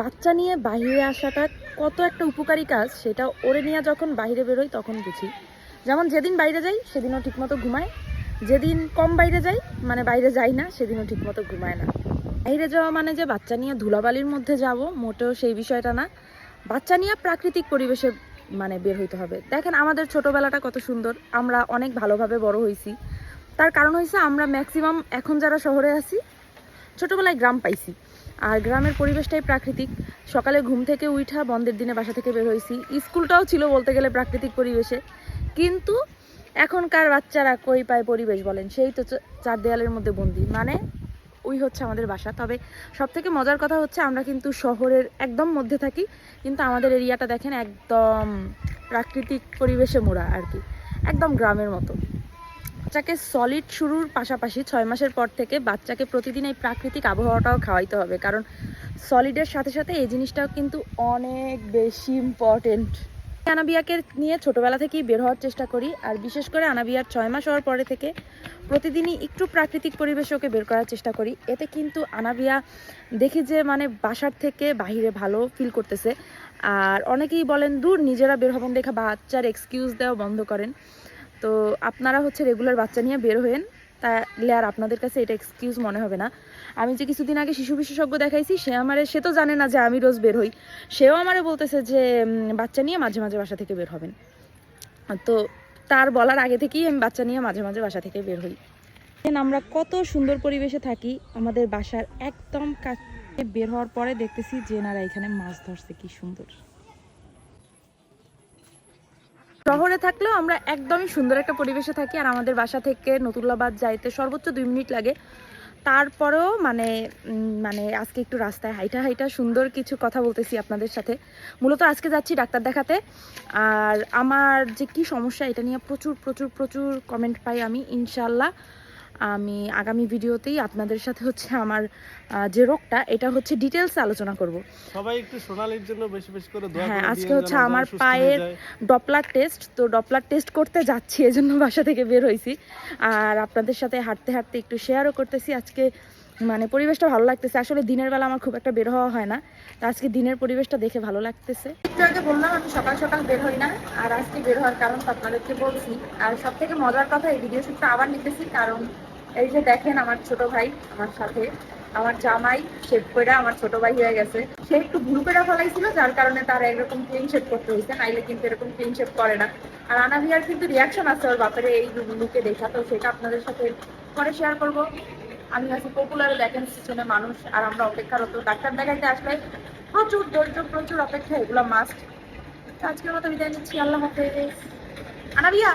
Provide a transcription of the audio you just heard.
বাচ্চা নিয়ে বাইরে আসাটা কত একটা উপকারী কাজ, সেটা ওরে নিয়ে যখন বাইরে বেরোই তখন বুঝি। যেমন যেদিন বাইরে যাই, সেদিনও ঠিকমতো ঘুমায়। যেদিন কম বাইরে যাই মানে বাইরে যাই না, সেদিনও ঠিকমতো ঘুমায় না। বাইরে যাওয়া মানে যে বাচ্চা নিয়ে ধুলাবালির মধ্যে যাব, মোটেও সেই বিষয়টা না। বাচ্চা নিয়ে প্রাকৃতিক পরিবেশে মানে বের হইতে হবে। দেখেন আমাদের ছোটবেলাটা কত সুন্দর, আমরা অনেক ভালোভাবে বড় হয়েছি তার কারণ হয়েছে আমরা ম্যাক্সিমাম এখন যারা শহরে আছি, ছোটবেলায় গ্রাম পাইছি। আর গ্রামের পরিবেশটাই প্রাকৃতিক। সকালে ঘুম থেকে উঠা বন্ধের দিনে বাসা থেকে বের হয়েছি। স্কুলটাও ছিল বলতে গেলে প্রাকৃতিক পরিবেশে। কিন্তু এখনকার বাচ্চারা কই পায় পরিবেশ বলেন? সেই তো চার দেয়ালের মধ্যে বন্দি। মানে ওই হচ্ছে আমাদের বাসা। তবে সব থেকে মজার কথা হচ্ছে আমরা কিন্তু শহরের একদম মধ্যে থাকি। কিন্তু আমাদের এরিয়াটা দেখেন একদম প্রাকৃতিক পরিবেশে মোড়া আর কি। একদম গ্রামের মতো। বাচ্চাকে সলিড শুরুর পাশাপাশি ছয় মাসের পর থেকে বাচ্চাকে প্রতিদিন এই প্রাকৃতিক আবহাওয়াটাও খাওয়াইতে হবে। কারণ সলিডের সাথে সাথে এই জিনিসটাও কিন্তু অনেক বেশি ইম্পর্টেন্ট আনাবিয়াকে নিয়ে ছোটবেলা থেকেই বের হওয়ার চেষ্টা করি, আর বিশেষ করে আনাবিয়ার ছয় মাস হওয়ার পরে থেকে প্রতিদিনই একটু প্রাকৃতিক পরিবেশে ওকে বের করার চেষ্টা করি। এতে কিন্তু আনাবিয়া দেখি যে মানে বাসার থেকে বাহিরে ভালো ফিল করতেছে। আর অনেকেই বলেন, দূর, নিজেরা বের হবেন দেখা বাচ্চার এক্সকিউজ দেওয়া বন্ধ করেন। তো আপনারা হচ্ছে রেগুলার বাচ্চা নিয়ে বের হয়েন, তাহলে আর আপনাদের কাছে এটা এক্সকিউজ মনে হবে না। আমি যে কিছুদিন আগে শিশু বিশেষজ্ঞ দেখাইছি, সে আমারে, সে তো জানে না যে আমি রোজ বের হই। সেও আমারে বলতেছে যে বাচ্চা নিয়ে মাঝে মাঝে বাসা থেকে বের হবেন। তো তার বলার আগে থেকেই আমি বাচ্চা নিয়ে মাঝে মাঝে বাসা থেকে বের হই। আমরা কত সুন্দর পরিবেশে থাকি, আমাদের বাসার একদম কাছে বের হওয়ার পরে দেখতেছি যে নারা এখানে মাছ ধরছে, কি সুন্দর। শহরে থাকলেও আমরা একদমই সুন্দর একটা পরিবেশে থাকি, আর আমাদের বাসা থেকে নতুল্লাবাদ যাইতে সর্বোচ্চ দুই মিনিট লাগে। তারপরেও মানে মানে আজকে একটু রাস্তায় হাইটা হাইটা সুন্দর কিছু কথা বলতেছি আপনাদের সাথে। মূলত আজকে যাচ্ছি ডাক্তার দেখাতে। আর আমার যে কি সমস্যা, এটা নিয়ে প্রচুর প্রচুর প্রচুর কমেন্ট পাই আমি ইনশাল্লাহ আমি আগামী ভিডিওতেই আপনাদের সাথে হচ্ছে আমার যে রোগটা এটা হচ্ছে ডিটেলসে আলোচনা করব। সবাই একটু সোনালির জন্য বেশি বেশি করে দোয়া হ্যাঁ, আজকে হচ্ছে আমার পায়ের ডপলার টেস্ট তো ডপলার টেস্ট করতে যাচ্ছি এজন্য বাসা থেকে বের হয়েছি আর আপনাদের সাথে হাঁটতে হাঁটতে একটু শেয়ারও করতেছি। আজকে মানে পরিবেশটা ভালো লাগতেছে। আসলে দিনের বেলা আমার খুব একটা বের হওয়া হয় না। তো আজকে দিনের পরিবেশটা দেখে ভালো লাগতেছে। একটু আগে বললাম আমি সকাল সকাল বের হই না। আর আজকে বের হওয়ার কারণ তো আপনাদেরকে বলছি। আর সব থেকে মজার কথা এই ভিডিও শুটটা আবার নিতেছি। কারণ এই যে দেখেন আমার ছোট ভাই আমার সাথে। আমার জামাই শেভ করে আমার ছোট ভাই হয়ে গেছে। সে একটু ভুল করে ফেলাইছিল, যার কারণে তার এরকম ক্লিন শেভ করতে হয়েছে নাইলে কিন্তু এরকম ক্লিন শেভ করে না। আর আনাভিয়ার কিন্তু রিয়াকশন আছে ওর বাপের এই লুকে দেখা, তো সেটা আপনাদের সাথে পরে শেয়ার করব। আমি আছি পপুলার দেখেন শুনে মানুষ, আর আমরা অপেক্ষারত। ডাক্তার দেখাইতে আসলে প্রচুর ধৈর্য, প্রচুর অপেক্ষা, এগুলো মাস্ট আজকের মতো বিদায় নিচ্ছি, আল্লাহ হাফেজ। আনাবিয়া!